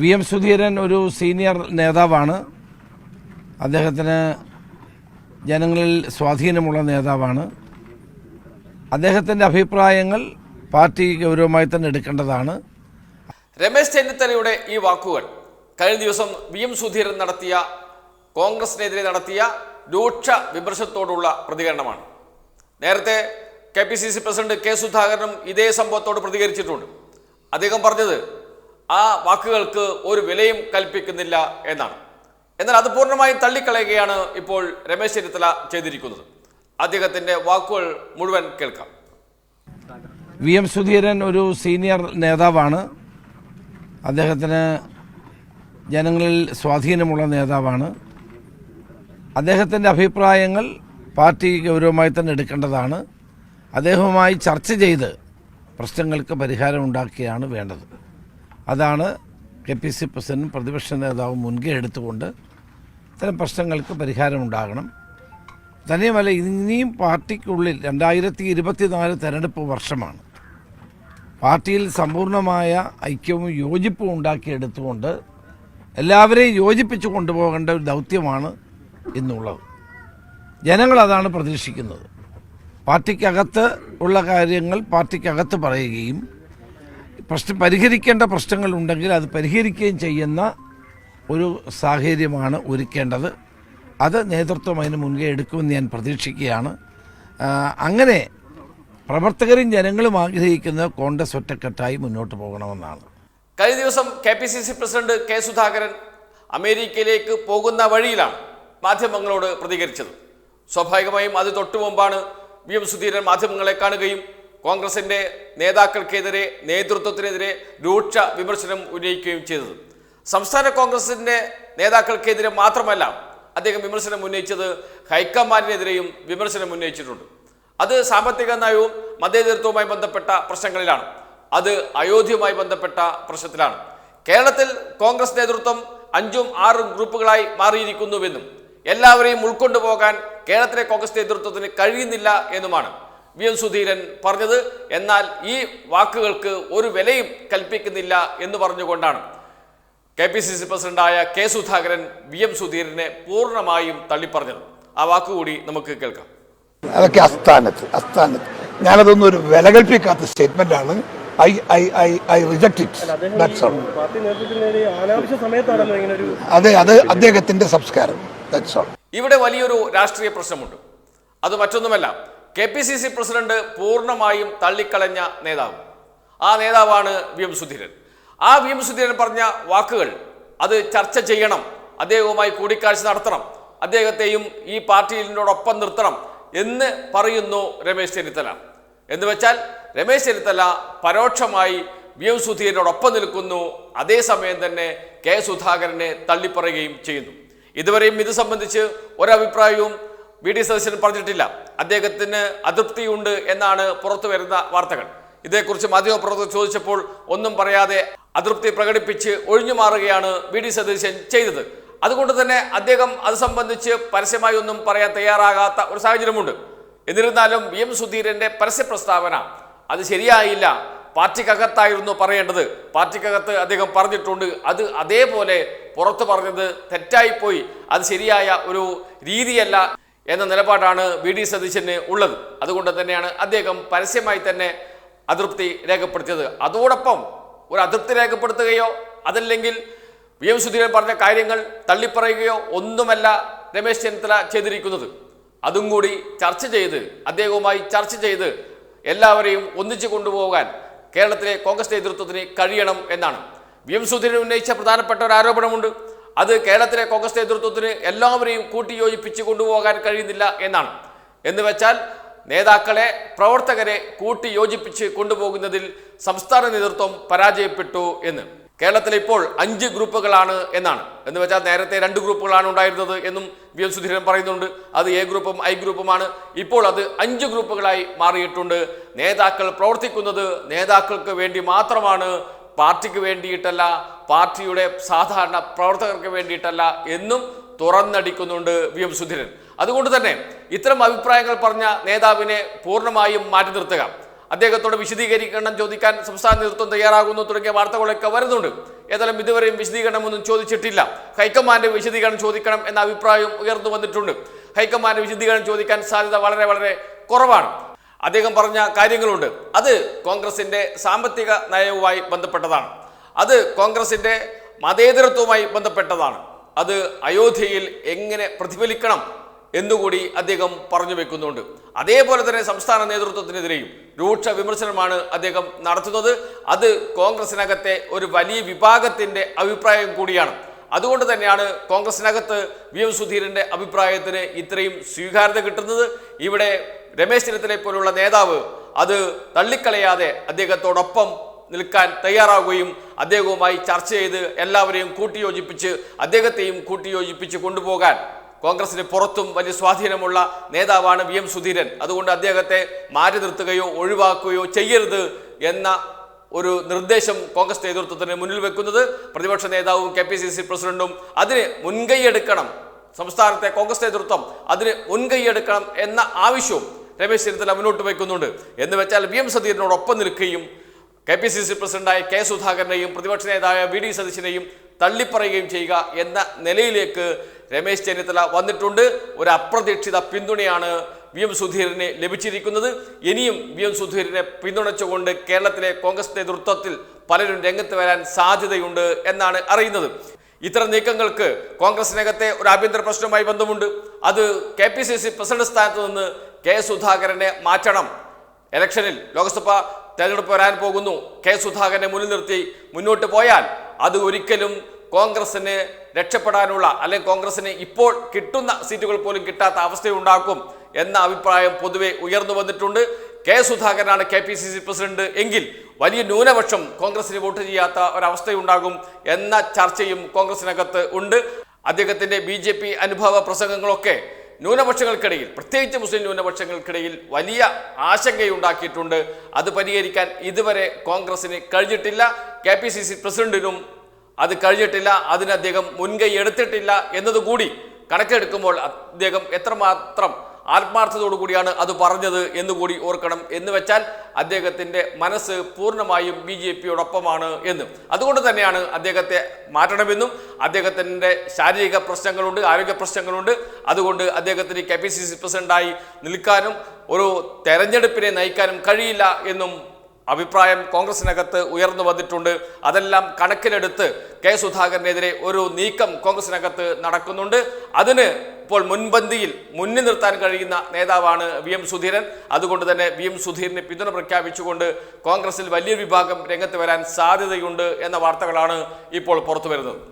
V M Sudheeran ഒരു senior നേതാവാണ്. അദ്ദേഹത്തിന് ജനങ്ങളിൽ സ്വാധീനമുള്ള നേതാവാണ്. അദ്ദേഹത്തിന്റെ അഭിപ്രായങ്ങൾ പാർട്ടി ഗൗരവമായി തന്നെ എടുക്കേണ്ടതാണ്. രമേശ് ചെന്നിത്തലയുടെ ഈ വാക്കുകൾ കഴിഞ്ഞ ദിവസം വി എം സുധീരൻ നടത്തിയ കോൺഗ്രസിനെതിരെ നടത്തിയ രൂക്ഷ വിമർശത്തോടുള്ള പ്രതികരണമാണ്. നേരത്തെ K P C C president K സുധാകരനും ഇതേ സംഭവത്തോട് പ്രതികരിച്ചിട്ടുണ്ട്. അദ്ദേഹം പറഞ്ഞത് ആ വാക്കുകൾക്ക് ഒരു വിലയും കൽപ്പിക്കുന്നില്ല എന്നാണ്. എന്നാൽ അത് പൂർണമായും തള്ളിക്കളയുകയാണ് ഇപ്പോൾ രമേശ് ചെന്നിത്തല ചെയ്തിരിക്കുന്നത്. അദ്ദേഹത്തിന്റെ വാക്കുകൾ മുഴുവൻ കേൾക്കാം. വി എം സുധീരൻ ഒരു സീനിയർ നേതാവാണ്. അദ്ദേഹത്തിന് ജനങ്ങളിൽ സ്വാധീനമുള്ള നേതാവാണ്. അദ്ദേഹത്തിന്റെ അഭിപ്രായങ്ങൾ പാർട്ടി ഗൗരവമായി തന്നെ എടുക്കേണ്ടതാണ്. അദ്ദേഹവുമായി ചർച്ച ചെയ്ത് പ്രശ്നങ്ങൾക്ക് പരിഹാരം ഉണ്ടാക്കിയാണ് വേണ്ടത്. അതാണ് കെ പി സി പ്രസിഡന്റും പ്രതിപക്ഷ നേതാവും മുൻകൈ എടുത്തുകൊണ്ട് ഇത്തരം പ്രശ്നങ്ങൾക്ക് പരിഹാരമുണ്ടാകണം. തന്നെയുമല്ല ഇനിയും പാർട്ടിക്കുള്ളിൽ രണ്ടായിരത്തി ഇരുപത്തിനാല് തെരഞ്ഞെടുപ്പ് വർഷമാണ്. പാർട്ടിയിൽ സമ്പൂർണമായ ഐക്യവും യോജിപ്പും ഉണ്ടാക്കിയെടുത്തുകൊണ്ട് എല്ലാവരെയും യോജിപ്പിച്ച് കൊണ്ടുപോകേണ്ട ഒരു ദൗത്യമാണ് ഇന്നുള്ളത്. ജനങ്ങൾ അതാണ് പ്രതീക്ഷിക്കുന്നത്. പാർട്ടിക്കകത്ത് ഉള്ള കാര്യങ്ങൾ പാർട്ടിക്കകത്ത് പറയുകയും പ്രശ്നം പരിഹരിക്കേണ്ട പ്രശ്നങ്ങൾ ഉണ്ടെങ്കിൽ അത് പരിഹരിക്കുകയും ചെയ്യുന്ന ഒരു സാഹചര്യമാണ് ഒരുക്കേണ്ടത്. അത് നേതൃത്വം അതിന് മുൻകൈ എടുക്കുമെന്ന് ഞാൻ പ്രതീക്ഷിക്കുകയാണ്. അങ്ങനെ പ്രവർത്തകരും ജനങ്ങളും ആഗ്രഹിക്കുന്നത് കോൺഗ്രസ് ഒറ്റക്കെട്ടായി മുന്നോട്ട് പോകണമെന്നാണ്. കഴിഞ്ഞ ദിവസം K P C C president K Sudhakaran അമേരിക്കയിലേക്ക് പോകുന്ന വഴിയിലാണ് മാധ്യമങ്ങളോട് പ്രതികരിച്ചത്. സ്വാഭാവികമായും അത് തൊട്ടു മുമ്പാണ് വി എം സുധീരൻ മാധ്യമങ്ങളെ കാണുകയും കോൺഗ്രസിന്റെ നേതാക്കൾക്കെതിരെ നേതൃത്വത്തിനെതിരെ രൂക്ഷ വിമർശനം ഉന്നയിക്കുകയും ചെയ്തത്. സംസ്ഥാന കോൺഗ്രസിന്റെ നേതാക്കൾക്കെതിരെ മാത്രമല്ല അദ്ദേഹം വിമർശനം ഉന്നയിച്ചത് ഹൈക്കമാൻഡിനെതിരെയും വിമർശനം ഉന്നയിച്ചിട്ടുണ്ട്. അത് സാമ്പത്തിക നയവും മതേതരത്വവുമായി ബന്ധപ്പെട്ട പ്രശ്നങ്ങളിലാണ്. അത് അയോധ്യയുമായി ബന്ധപ്പെട്ട പ്രശ്നത്തിലാണ്. കേരളത്തിൽ കോൺഗ്രസ് നേതൃത്വം അഞ്ചും ആറും ഗ്രൂപ്പുകളായി മാറിയിരിക്കുന്നുവെന്നും എല്ലാവരെയും ഉൾക്കൊണ്ടുപോകാൻ കേരളത്തിലെ കോൺഗ്രസ് നേതൃത്വത്തിന് കഴിയുന്നില്ല എന്നുമാണ്. വി എം സുധീരൻ പറഞ്ഞത് എന്നാൽ ഈ വാക്കുകൾക്ക് ഒരു വിലയും കൽപ്പിക്കുന്നില്ല എന്ന് പറഞ്ഞുകൊണ്ടാണ്. കെ പി സി സി പ്രസിഡന്റായ കെ സുധാകരൻ വി എം സുധീരനെ പൂർണമായും തള്ളിപ്പറഞ്ഞത്. ആ വാക്കുകൂടി നമുക്ക് കേൾക്കാം. അതൊക്കെ അസ്ഥാനത്ത് അസ്ഥാനത്ത്. ഞാനതൊന്നും ഒരു വില കൽപ്പിക്കാത്ത സ്റ്റേറ്റ്മെന്റ് ആണ് I I I I reject it that's all party നേതൃത്വത്തിനെതിരെ അനാവശ്യ സമയത്താണല്ലോ ഇങ്ങനെ ഒരു അതെ അത് അദ്ദേഹത്തിന്റെ സംസ്കാരം. ദാറ്റ്സ് ഓൾ ഇവിടെ വലിയൊരു രാഷ്ട്രീയ പ്രശ്നമുണ്ട്. അത് മറ്റൊന്നുമല്ല. K P C C president പൂർണമായും തള്ളിക്കളഞ്ഞ നേതാവ്. ആ നേതാവാണ് വി എം സുധീരൻ. ആ വി എം സുധീരൻ പറഞ്ഞ വാക്കുകൾ അത് ചർച്ച ചെയ്യണം. അദ്ദേഹവുമായി കൂടിക്കാഴ്ച നടത്തണം. അദ്ദേഹത്തെയും ഈ പാർട്ടിയിലോടൊപ്പം നിർത്തണം എന്ന് പറയുന്നു രമേശ് ചെന്നിത്തല. എന്ന് വെച്ചാൽ രമേശ് ചെന്നിത്തല പരോക്ഷമായി വി എം സുധീരനോടൊപ്പം നിൽക്കുന്നു. അതേസമയം തന്നെ കെ സുധാകരനെ തള്ളിപ്പറയുകയും ചെയ്യുന്നു. ഇതുവരെയും ഇത് സംബന്ധിച്ച് ഒരഭിപ്രായവും വി ഡി സതീശൻ പറഞ്ഞിട്ടില്ല. അദ്ദേഹത്തിന് അതൃപ്തിയുണ്ട് എന്നാണ് പുറത്തു വരുന്ന വാർത്തകൾ. ഇതേക്കുറിച്ച് മാധ്യമപ്രവർത്തകർ ചോദിച്ചപ്പോൾ ഒന്നും പറയാതെ അതൃപ്തി പ്രകടിപ്പിച്ച് ഒഴിഞ്ഞു മാറുകയാണ് വി ഡി സതീശൻ ചെയ്തത്. അതുകൊണ്ട് തന്നെ അദ്ദേഹം അത് സംബന്ധിച്ച് പരസ്യമായി ഒന്നും പറയാൻ തയ്യാറാകാത്ത ഒരു സാഹചര്യമുണ്ട്. എന്നിരുന്നാലും വി എം സുധീരന്റെ പരസ്യ പ്രസ്താവന അത് ശരിയായില്ല. പാർട്ടിക്കകത്തായിരുന്നു പറയേണ്ടത്. പാർട്ടിക്കകത്ത് അദ്ദേഹം പറഞ്ഞിട്ടുണ്ട്. അത് അതേപോലെ പുറത്തു പറഞ്ഞത് തെറ്റായിപ്പോയി. അത് ശരിയായ ഒരു രീതിയല്ല എന്ന നിലപാടാണ് വി ഡി സതീശന് ഉള്ളത്. അതുകൊണ്ട് തന്നെയാണ് അദ്ദേഹം പരസ്യമായി തന്നെ അതൃപ്തി രേഖപ്പെടുത്തിയത്. അതോടൊപ്പം ഒരു അതൃപ്തി രേഖപ്പെടുത്തുകയോ അതല്ലെങ്കിൽ വി എം സുധീരൻ പറഞ്ഞ കാര്യങ്ങൾ തള്ളിപ്പറയുകയോ ഒന്നുമല്ല രമേശ് ചെന്നിത്തല ചെയ്തിരിക്കുന്നത്. അതും കൂടി ചർച്ച ചെയ്ത് അദ്ദേഹവുമായി ചർച്ച ചെയ്ത് എല്ലാവരെയും ഒന്നിച്ചു കൊണ്ടുപോകാൻ കേരളത്തിലെ കോൺഗ്രസ് നേതൃത്വത്തിന് കഴിയണം എന്നാണ്. വി എം സുധീരൻ ഉന്നയിച്ച പ്രധാനപ്പെട്ട ഒരു ആരോപണമുണ്ട്. അത് കേരളത്തിലെ കോൺഗ്രസ് നേതൃത്വത്തിന് എല്ലാവരെയും കൂട്ടിയോജിപ്പിച്ച് കൊണ്ടുപോകാൻ കഴിയുന്നില്ല എന്നാണ്. എന്ന് വെച്ചാൽ നേതാക്കളെ പ്രവർത്തകരെ കൂട്ടിയോജിപ്പിച്ച് കൊണ്ടുപോകുന്നതിൽ സംസ്ഥാന നേതൃത്വം പരാജയപ്പെട്ടു എന്ന്. കേരളത്തിൽ ഇപ്പോൾ അഞ്ച് ഗ്രൂപ്പുകളാണ് എന്നാണ്. എന്ന് വെച്ചാൽ നേരത്തെ രണ്ട് ഗ്രൂപ്പുകളാണ് ഉണ്ടായിരുന്നത് എന്നും വി എം സുധീരൻ പറയുന്നുണ്ട്. അത് എ ഗ്രൂപ്പും ഐ ഗ്രൂപ്പുമാണ്. ഇപ്പോൾ അത് അഞ്ച് ഗ്രൂപ്പുകളായി മാറിയിട്ടുണ്ട്. നേതാക്കൾ പ്രവർത്തിക്കുന്നത് നേതാക്കൾക്ക് വേണ്ടി മാത്രമാണ് പാർട്ടിക്ക് വേണ്ടിയിട്ടല്ല പാർട്ടിയുടെ സാധാരണ പ്രവർത്തകർക്ക് വേണ്ടിയിട്ടല്ല എന്നും തുറന്നടിക്കുന്നുണ്ട് വി എം സുധീരൻ. അതുകൊണ്ട് തന്നെ ഇത്തരം അഭിപ്രായങ്ങൾ പറഞ്ഞ നേതാവിനെ പൂർണമായും മാറ്റി നിർത്തുക. അദ്ദേഹത്തോട് വിശദീകരിക്കണം ചോദിക്കാൻ സംസ്ഥാന നേതൃത്വം തയ്യാറാകുന്നു. തുടങ്ങിയ വാർത്തകളൊക്കെ വരുന്നുണ്ട്. ഏതായാലും ഇതുവരെയും വിശദീകരണമൊന്നും ചോദിച്ചിട്ടില്ല. ഹൈക്കമാൻഡ് വിശദീകരണം ചോദിക്കണം എന്ന അഭിപ്രായം ഉയർന്നു വന്നിട്ടുണ്ട്. ഹൈക്കമാൻഡ് വിശദീകരണം ചോദിക്കാൻ സാധ്യത വളരെ വളരെ കുറവാണ്. അദ്ദേഹം പറഞ്ഞ കാര്യങ്ങളുണ്ട്. അത് കോൺഗ്രസിന്റെ സാമ്പത്തിക നയവുമായി ബന്ധപ്പെട്ടതാണ്. അത് കോൺഗ്രസിന്റെ മതേതരത്വവുമായി ബന്ധപ്പെട്ടതാണ്. അത് അയോധ്യയിൽ എങ്ങനെ പ്രതിഫലിക്കണം എന്നുകൂടി അദ്ദേഹം പറഞ്ഞു വെക്കുന്നുണ്ട്. അതേപോലെ തന്നെ സംസ്ഥാന നേതൃത്വത്തിനെതിരെയും രൂക്ഷ വിമർശനമാണ് അദ്ദേഹം നടത്തുന്നത്. അത് കോൺഗ്രസിനകത്തെ ഒരു വലിയ വിഭാഗത്തിന്റെ അഭിപ്രായം കൂടിയാണ്. അതുകൊണ്ട് തന്നെയാണ് കോൺഗ്രസിനകത്ത് വി എം സുധീരന്റെ അഭിപ്രായത്തിന് ഇത്രയും സ്വീകാര്യത കിട്ടുന്നത്. ഇവിടെ രമേശ് ചെന്നിത്തലയെ പോലുള്ള നേതാവ് അത് തള്ളിക്കളയാതെ അദ്ദേഹത്തോടൊപ്പം നിൽക്കാൻ തയ്യാറാവുകയും അദ്ദേഹവുമായി ചർച്ച ചെയ്ത് എല്ലാവരെയും കൂട്ടിയോജിപ്പിച്ച് അദ്ദേഹത്തെയും കൂട്ടിയോജിപ്പിച്ച് കൊണ്ടുപോകാൻ കോൺഗ്രസിന് പുറത്തും വലിയ സ്വാധീനമുള്ള നേതാവാണ് വി എം സുധീരൻ. അതുകൊണ്ട് അദ്ദേഹത്തെ മാറ്റി നിർത്തുകയോ ഒഴിവാക്കുകയോ ചെയ്യരുത് എന്ന ഒരു നിർദ്ദേശം കോൺഗ്രസ് നേതൃത്വത്തിന് മുന്നിൽ വെക്കുന്നത് പ്രതിപക്ഷ നേതാവും കെ പി സി സി പ്രസിഡന്റും അതിന് മുൻകൈയെടുക്കണം. സംസ്ഥാനത്തെ കോൺഗ്രസ് നേതൃത്വം അതിന് മുൻകൈയെടുക്കണം എന്ന ആവശ്യവും രമേശ് ചെന്നിത്തല മുന്നോട്ട് വയ്ക്കുന്നുണ്ട് എന്ന് വെച്ചാൽ വി എം സതീരനോടൊപ്പം നിൽക്കുകയും കെ പി സി സി പ്രസിഡന്റായ കെ സുധാകരനെയും പ്രതിപക്ഷ നേതാവായ വി ഡി സതീശനെയും തള്ളിപ്പറയുകയും ചെയ്യുക എന്ന നിലയിലേക്ക് രമേശ് ചെന്നിത്തല വന്നിട്ടുണ്ട്. ഒരു അപ്രതീക്ഷിത പിന്തുണയാണ് വി എം സുധീരന് ലഭിച്ചിരിക്കുന്നത്. ഇനിയും വി എം സുധീരനെ പിന്തുണച്ചുകൊണ്ട് കേരളത്തിലെ കോൺഗ്രസ് നേതൃത്വത്തിൽ പലരും രംഗത്ത് വരാൻ സാധ്യതയുണ്ട് എന്നാണ് അറിയുന്നത്. ഇത്തരം നീക്കങ്ങൾക്ക് കോൺഗ്രസിനകത്തെ ഒരു ആഭ്യന്തര പ്രശ്നവുമായി ബന്ധമുണ്ട്. അത് K P C C president സ്ഥാനത്ത് നിന്ന് കെ സുധാകരനെ മാറ്റണം. ഇലക്ഷനിൽ ലോക്സഭ തെരഞ്ഞെടുപ്പ് വരാൻ പോകുന്നു. കെ സുധാകരനെ മുന്നിൽ നിർത്തി മുന്നോട്ട് പോയാൽ അത് ഒരിക്കലും കോൺഗ്രസിന് രക്ഷപ്പെടാനുള്ള അല്ലെങ്കിൽ കോൺഗ്രസിന് ഇപ്പോൾ കിട്ടുന്ന സീറ്റുകൾ പോലും കിട്ടാത്ത അവസ്ഥയുണ്ടാക്കും എന്ന അഭിപ്രായം പൊതുവെ ഉയർന്നു വന്നിട്ടുണ്ട്. K സുധാകരനാണ് K P C C president എങ്കിൽ വലിയ ന്യൂനപക്ഷം കോൺഗ്രസിന് വോട്ട് ചെയ്യാത്ത ഒരവസ്ഥയുണ്ടാകും എന്ന ചർച്ചയും കോൺഗ്രസിനകത്ത് ഉണ്ട്. അദ്ദേഹത്തിന്റെ ബി അനുഭവ പ്രസംഗങ്ങളൊക്കെ ന്യൂനപക്ഷങ്ങൾക്കിടയിൽ പ്രത്യേകിച്ച് മുസ്ലിം ന്യൂനപക്ഷങ്ങൾക്കിടയിൽ വലിയ ആശങ്കയുണ്ടാക്കിയിട്ടുണ്ട്. അത് പരിഹരിക്കാൻ ഇതുവരെ കോൺഗ്രസിന് കഴിഞ്ഞിട്ടില്ല. കെ പി സി സി പ്രസിഡന്റിനും അത് കഴിഞ്ഞിട്ടില്ല. അതിന് അദ്ദേഹം മുൻകൈ എടുത്തിട്ടില്ല എന്നതുകൂടി കണക്കെടുക്കുമ്പോൾ അദ്ദേഹം എത്രമാത്രം ആത്മാർത്ഥതയോടു കൂടിയാണ് അത് പറഞ്ഞത് എന്നുകൂടി ഓർക്കണം എന്ന് വെച്ചാൽ അദ്ദേഹത്തിന്റെ മനസ്സ് പൂർണമായും ബി ജെ പിയോടൊപ്പമാണ് എന്നും. അതുകൊണ്ട് തന്നെയാണ് അദ്ദേഹത്തെ മാറ്റണമെന്നും അദ്ദേഹത്തിന്റെ ശാരീരിക പ്രശ്നങ്ങളുണ്ട് ആരോഗ്യ പ്രശ്നങ്ങളുണ്ട്. അതുകൊണ്ട് അദ്ദേഹത്തിന് കെ പി സി സി പ്രസിഡന്റായി നിൽക്കാനും ഒരു തെരഞ്ഞെടുപ്പിനെ നയിക്കാനും കഴിയില്ല എന്നും അഭിപ്രായം കോൺഗ്രസിനകത്ത് ഉയർന്നു വന്നിട്ടുണ്ട്. അതെല്ലാം കണക്കിലെടുത്ത് കെ സുധാകരനെതിരെ ഒരു നീക്കം കോൺഗ്രസിനകത്ത് നടക്കുന്നുണ്ട്. അതിന് ഇപ്പോൾ മുൻപന്തിയിൽ മുന്നിൽ നിർത്താൻ കഴിയുന്ന നേതാവാണ് വി എം സുധീരൻ. അതുകൊണ്ട് തന്നെ വി എം സുധീരന് പിന്തുണ പ്രഖ്യാപിച്ചുകൊണ്ട് കോൺഗ്രസിൽ വലിയ വിഭാഗം രംഗത്ത് വരാൻ സാധ്യതയുണ്ട് എന്ന വാർത്തകളാണ് ഇപ്പോൾ പുറത്തു വരുന്നത്